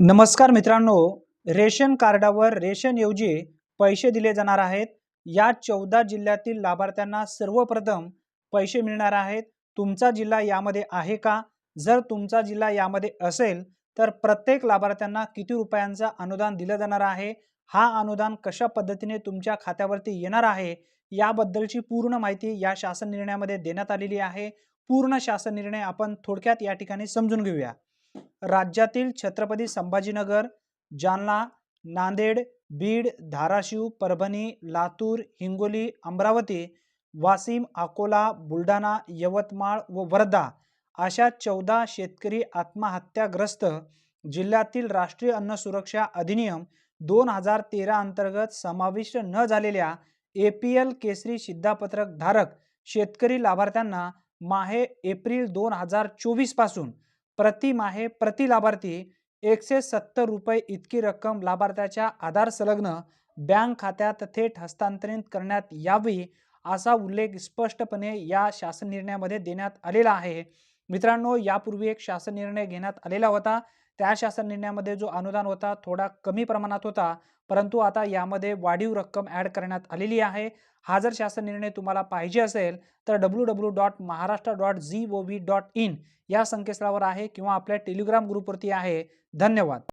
नमस्कार मित्रांनो रेशन कार्डावर रेशनऐवजी पैसे दिले जाणार आहेत. या चौदा जिल्ह्यातील लाभार्थ्यांना सर्वप्रथम पैसे मिळणार आहेत. तुमचा जिल्हा यामध्ये आहे का? जर तुमचा जिल्हा यामध्ये असेल तर प्रत्येक लाभार्थ्यांना किती रुपयांचा अनुदान दिलं जाणार आहे? हा अनुदान कशा पद्धतीने तुमच्या खात्यावरती येणार आहे? याबद्दलची पूर्ण माहिती या शासन निर्णयामध्ये देण्यात आलेली आहे. पूर्ण शासन निर्णय आपण थोडक्यात या ठिकाणी समजून घेऊया. राज्यातील छत्रपती संभाजीनगर जालना नांदेड बीड धाराशिव परभणी लातूर हिंगोली अमरावती वाशिम अकोला बुलढाणा यवतमाळ व वर्धा अशा चौदा शेतकरी आत्महत्याग्रस्त जिल्ह्यातील राष्ट्रीय अन्न सुरक्षा अधिनियम दोन हजार तेरा अंतर्गत समाविष्ट न झालेल्या ए पी एल केसरी शिद्धापत्रक धारक शेतकरी लाभार्थ्यांना माहे एप्रिल दोन हजार चोवीसपासून प्रतिमाहे प्रति लाभार्थी एकशे सत्तर रुपये इतकी रक्कम लाभार्थ्याच्या आधार संलग्न बँक खात्यात थेट हस्तांतरित करण्यात यावी असा उल्लेख स्पष्टपणे या शासन निर्णयामध्ये देण्यात आलेला आहे. मित्रांनो यापूर्वी एक शासन निर्णय घेण्यात आलेला होता. त्या शासन निर्णयामध्ये जो अनुदान होता थोडा कमी प्रमाणात होता. परंतु आता यामध्ये वाढीव रक्कम ॲड करण्यात आलेली आहे. हा जर शासन निर्णय तुम्हाला पाहिजे असेल तर W W dot Maharashtra dot G O V dot in या संकेतस्थळावर आहे किंवा आपल्या टेलिग्राम ग्रुपवरती आहे. धन्यवाद.